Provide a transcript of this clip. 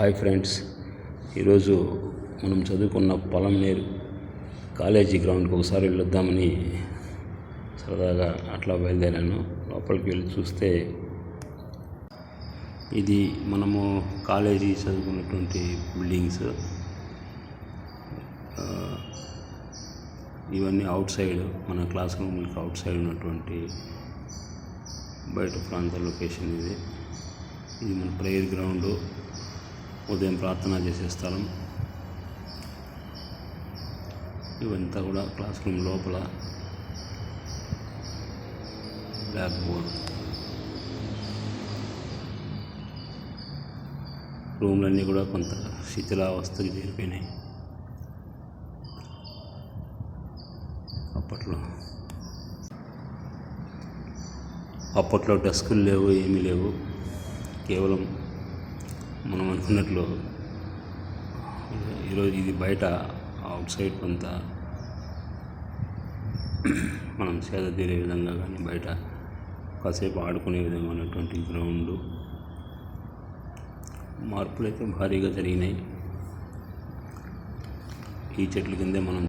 Hi friends. ఈరోజు మనం చదువుకున్న పొలంనేరు కాలేజీ గ్రౌండ్కి ఒకసారి వెళ్ళొద్దామని సరదాగా అట్లా బయలుదేరాను. లోపలికి వెళ్ళి చూస్తే ఇది మనము కాలేజీ చదువుకున్నటువంటి బిల్డింగ్స్. ఇవన్నీ అవుట్ సైడ్ మన క్లాస్ రూమ్కి అవుట్ సైడ్ ఉన్నటువంటి బయట ప్రాంత లొకేషన్ ఇది. ఇది మన ప్రేయర్ గ్రౌండ్. ఉదయం ప్రార్థన చేసే స్థలం. ఇవంతా కూడా క్లాస్ రూమ్ లోపల బ్లాక్ బోర్డ్. రూమ్లన్నీ కూడా కొంత శిథిలావస్థకి చేరిపోయినాయి. అప్పట్లో. అప్పట్లో డెస్కులు లేవు ఏమీ లేవు. కేవలం మనం అనుకున్నట్లు ఈరోజు ఇది బయట అవుట్ సైడ్ కొంత మనం సేద తీరే విధంగా కానీ బయట కాసేపు ఆడుకునే విధంగా ఉన్నటువంటి గ్రౌండ్ మార్పులు అయితే భారీగా జరిగినాయి. ఈ చెట్ల కిందే మనం